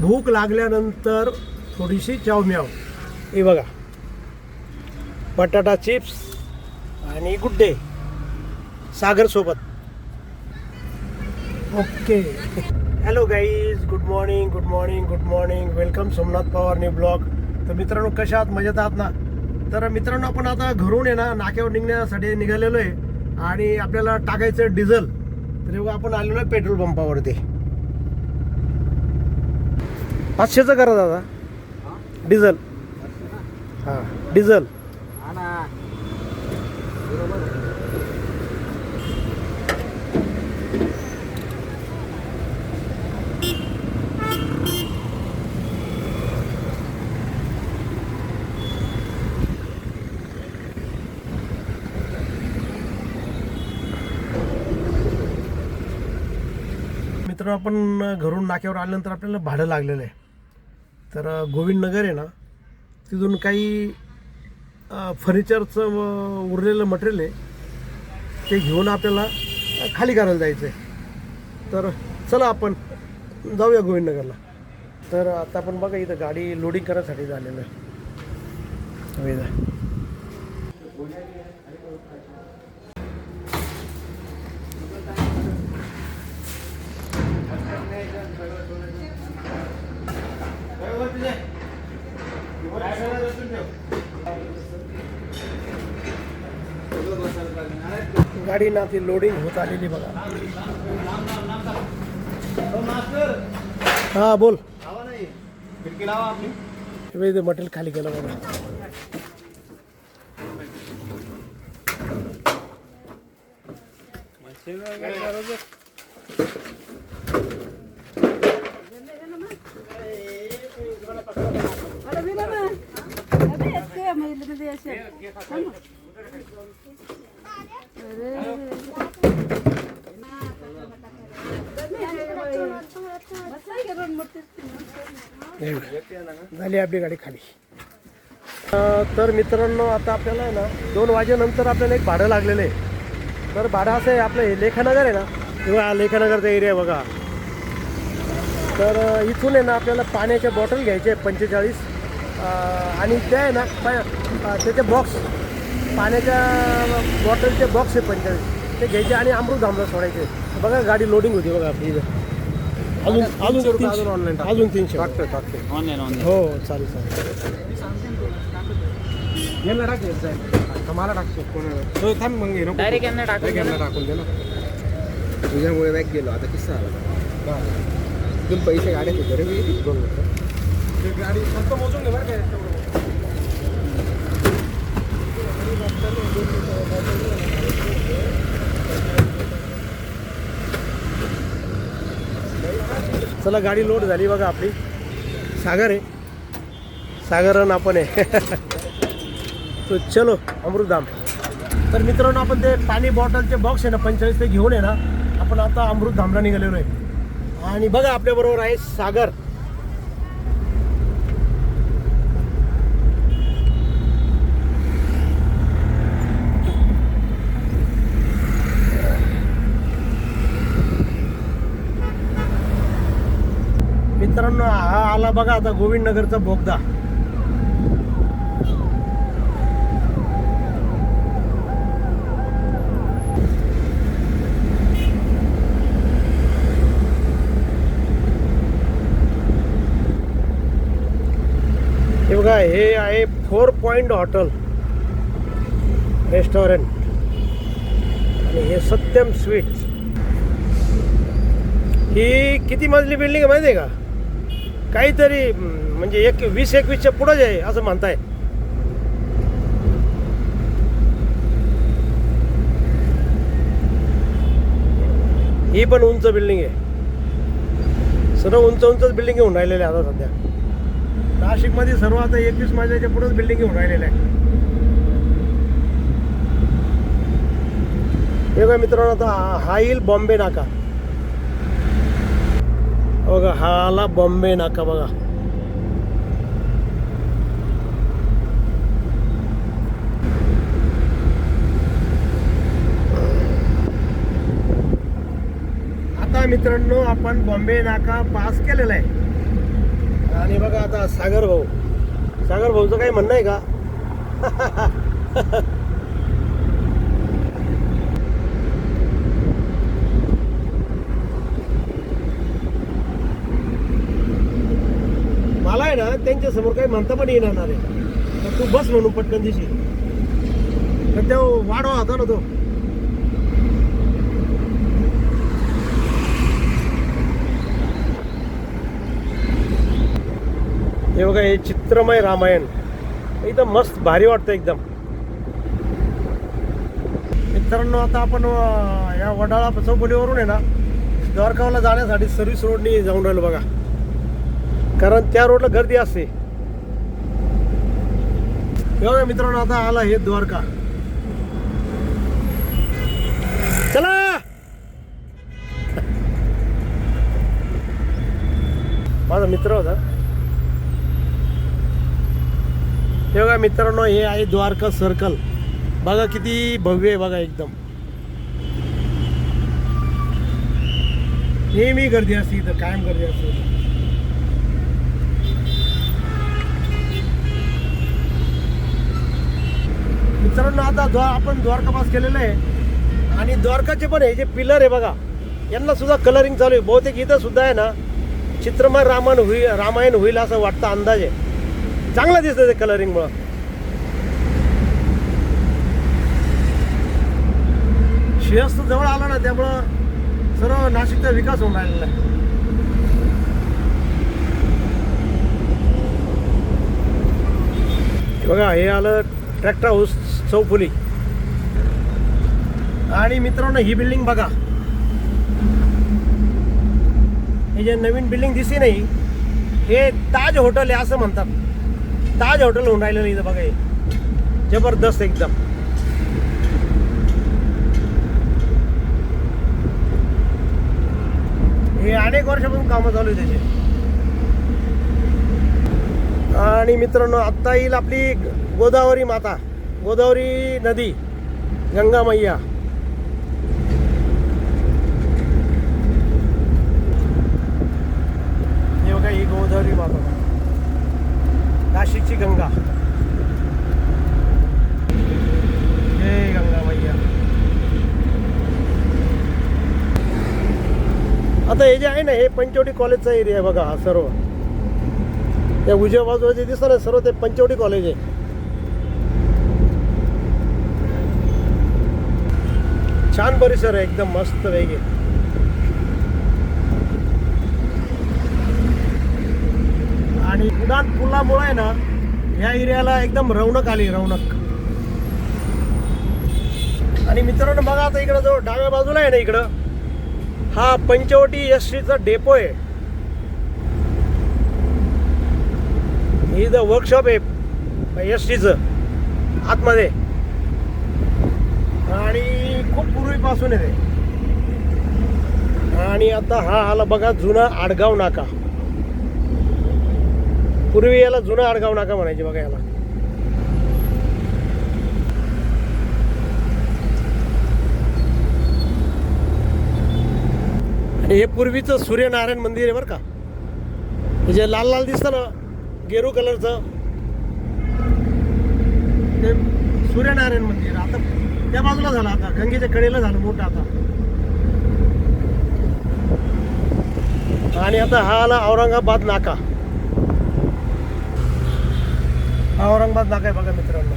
भूक लागल्यानंतर थोडीशी चावम्याव हे बघा. बटाटा चिप्स आणि गुड्डे. सागरसोबत okay. Hello guys good morning good morning good morning welcome Somnath Pawar new blog तर मित्रांनो कशा आहात? मजेत आहात ना? तर मित्रांनो आपण आता घरून आहे ना नाक्यावर निघण्यासाठी निघालेलो आहे आणि आपल्याला टाकायचं डिझेल. तर एवढं आपण आलेलो आहे पेट्रोल पंपावरती. पाचशेचं करा दादा. डिझेल. हां डिझेल. मित्रांनो आपण घरून नाक्यावर आल्यानंतर आपल्याला भाडं लागलेलं आहे. तर गोविंदनगर गोविंद नगर आहे ना तिथून काही फर्निचरचं उरलेलं मटेरियल आहे ते घेऊन आपल्याला खाली करायला जायचं आहे तर चला आपण जाऊया गोविंद नगरला तर आता आपण बघा इथं गाडी लोडिंग करण्यासाठी झालेलं आहे. गाडी ना ती लोडिंग होत आलेली बघा. हा बोल. वेळ मटेरियल खाली केलं बघा. Ada bila झाली आपली गाडी खाली. तर मित्रांनो आता आपल्याला आहे ना दोन वाजेनंतर आपल्याला एक भाडं लागलेलं आहे. तर भाडं असं आहे आपलं हे लेखानगर आहे ना? किंवा लेखानगरचा एरिया बघा. तर इथून आहे ना आपल्याला पाण्याच्या बॉटल घ्यायचे पंचेचाळीस. आणि त्या आहे ना त्याचे बॉक्स पाण्याच्या बॉटलचे बॉक्स आहे पंचेचाळीस ते. घ्यायचे आणि अमृत आमला सोडायचे. बघा गाडी लोडिंग होती बघा आपली. इथं अजून अजून तीनशे ऑनलाईन अजून तीनशे. टाकतो टाकतो. ऑनलाईन ऑनलाईन हो हो चालेल चालेल. यांना टाक येत जाईल मला टाकतो कोणाला? तो थांब मग हे नको डायरेक्ट यांना टाकून Direct यांना टाकून दे ना. तुझ्यामुळे बॅग गेलो. आता किस्सा आला. तिथून पैसे गाड्याचे घरी गेली? ते गाडी फक्त मोजून घे बरं काय चला गाडी लोड झाली बघा आपली. सागर आहे. सागरन आपण आहे. तो चलो अमृतधाम. तर मित्रांनो आपण ते पाणी बॉटलचे बॉक्स आहे ना पंचेचाळीस ते घेऊन आहे ना आपण आता अमृतधामला निघालेलो आहे. आणि बघा आपल्याबरोबर आहे सागर. मित्रांनो हा आला बघा आता गोविंद नगरचा बोगदा. हे बघा हे आहे फोर पॉइंट हॉटेल रेस्टॉरंट. आणि हे सत्यम स्वीट्स. ही किती मजली बिल्डिंग आहे माहिती आहे का? काहीतरी म्हणजे एक वीस एकवीसच्या पुढंच आहे असं म्हणताय. ही पण उंच बिल्डिंग आहे. सर्व उंच उंचच बिल्डिंग होऊन राहिलेल्या आता सध्या. नाशिकमध्ये सर्व आता एकवीस माझ्याच्या पुढेच बिल्डिंग होऊन राहिलेल्या आहे हे मित्रांनो आता हा- हा येईल बॉम्बे नाका. बघा हा आला बॉम्बे नाका बघा. आता मित्रांनो आपण बॉम्बे नाका पास केलेला आहे. आणि बघा आता सागर भाऊ सागर भाऊचं काही म्हणणं आहे का मला आहे ना त्यांच्यासमोर काही म्हणता पण येणार नाही. तर तू बस म्हणून पटकन दिशी. तर तो वाढवा होता ना तो. हे बघा हे चित्रमय रामायण. एकदम मस्त भारी वाटतं एकदम. मित्रांनो आता आपण या वडाळा चौपलीवरून आहे ना द्वारकावला जाण्यासाठी सर्व्हिस रोडनी जाऊन राहिलो बघा. कारण त्या रोडला गर्दी असते. एवढ्या मित्रांनो आता आला हे द्वारका. चला! माझा मित्र होता. तेव्हा मित्रांनो हे आहे द्वारका सर्कल. बघा किती भव्य आहे बघा एकदम. नेहमी गर्दी असते इथं कायम गर्दी असते. मित्रांनो आता द्वार आपण द्वारकापास केलेलं आहे. आणि द्वारकाचे पण हे जे पिलर आहे बघा यांना सुद्धा कलरिंग चालू आहे. बहुतेक इथं सुद्धा आहे ना चित्रमय रामायण होईल रामायण होईल असं वाटतं अंदाज आहे. चांगलं दिसतं ते कलरिंगमुळं श्रेयस्थ जवळ आला ना त्यामुळं सर्व नाशिकचा विकास होऊन राहिलेला आहे. बघा हे आलं ट्रॅक्टर हाऊस चौफुली. आणि मित्रांनो ही बिल्डिंग बघा. हे जे नवीन बिल्डिंग दिसली नाही हे ताज हॉटेल आहे असं म्हणतात. ताज हॉटेल होऊन राहिलेलं इथं बघा हे. जबरदस्त एकदम. हे अनेक वर्षापासून कामं चालू आहे त्याचे. आणि मित्रांनो आत्ता येईल आपली गोदावरी माता गोदावरी नदी गंगा मैया हे बघा ही गोदावरी माता. नाशिकची गंगा. हे गंगा मैया आता हे जे आहे ना हे पंचवटी कॉलेजचा एरिया आहे बघा हा सर्व. त्या उजव्या बाजूला जे दिसतं ना सर्व ते पंचवटी कॉलेज आहे. छान परिसर आहे एकदम मस्त वेगळे. आणि उडान आहे ना या एरियाला एकदम रौनक आली रौनक. आणि मित्रांनो बघा आता इकडं जो डाव्या बाजूला आहे ना इकडं हा पंचवटी एस टीचा डेपो आहे. इथं वर्कशॉप आहे एस टीचं आतमध्ये. आणि खूप पूर्वीपासून आहे आणि आता हा आला बघा जुना आडगाव नाका. पूर्वी याला जुना आडगाव नाका म्हणायचे बघा याला. हे पूर्वीचं सूर्यनारायण मंदिर आहे बरं का? म्हणजे लाल लाल दिसतं ना गेरू कलरचं ते सूर्यनारायण मंदिर. आता त्या बाजूला झालं आता. गंगेच्या कडेला झालं मोठं आता. आणि आता हा आला औरंगाबाद नाका. औरंगाबाद नाका आहे बघा मित्रांनो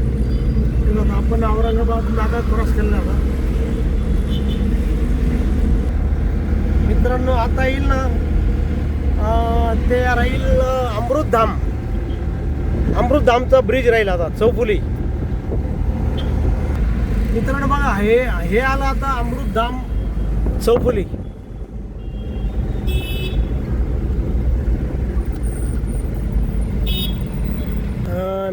हे बघा, आपण औरंगाबाद नागा क्रॉस केलेला आता मित्रांनो आता येईल ना ते राहील अमृतधाम. अमृतधामचा ब्रिज राहील आता चौफुली. मित्रांनो बघा हे हे आलं आता अमृतधाम चौफुली.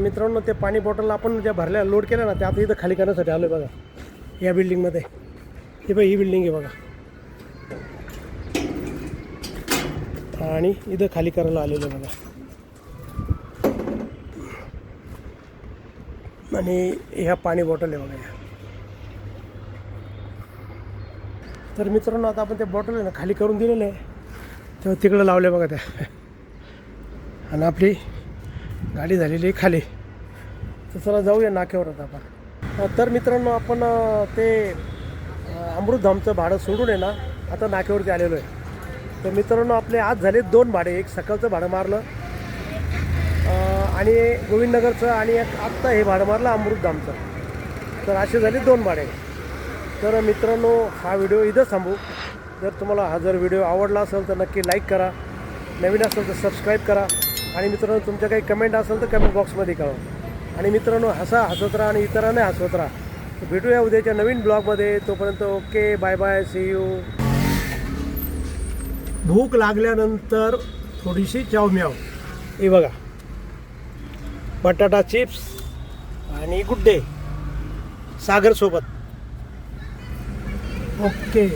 मित्रांनो ते पाणी बॉटल आपण ज्या भरल्या लोड केल्या ना ते आता इथं खाली करण्यासाठी आलो बघा. या बिल्डिंगमध्ये हे बघा ही बिल्डिंग आहे बघा. आणि इथं खाली करायला आलेलं आहे बघा. आणि ह्या पाणी बॉटल आहे बघा तर मित्रांनो आता आपण ते बॉटल आहे ना खाली करून दिलेलं आहे. तेव्हा तिकडं लावले बघा त्या. आणि आपली गाडी झालेली आहे खाली. तर चला जाऊया नाक्यावर आता आपण तर मित्रांनो आपण ते अमृतधामचं भाडं सोडून आहे ना आता नाक्यावरती आलेलो आहे. तर मित्रांनो आपले आज झाले दोन भाडे. एक सकाळचं भाडं मारलं आणि गोविंदनगरचं आणि एक आत्ता हे भाडं मारलं अमृतधामचं. तर असे झाले दोन भाडे. तर मित्रांनो हा व्हिडिओ इथं थांबू. जर तुम्हाला हा जर व्हिडिओ आवडला असेल तर नक्की लाईक करा. नवीन असेल तर सबस्क्राईब करा. आणि मित्रांनो तुमच्या काही कमेंट असेल तर कमेंट बॉक्समध्ये कळवा. आणि मित्रांनो हसा हसत राहा आणि इतरांना हसवत राहा. भेटूया उद्याच्या नवीन ब्लॉगमध्ये तोपर्यंत okay bye bye see you भूक लागल्यानंतर थोडीशी चावम्याव हे बघा. बटाटा चिप्स आणि गुड डे सागरसोबत ओके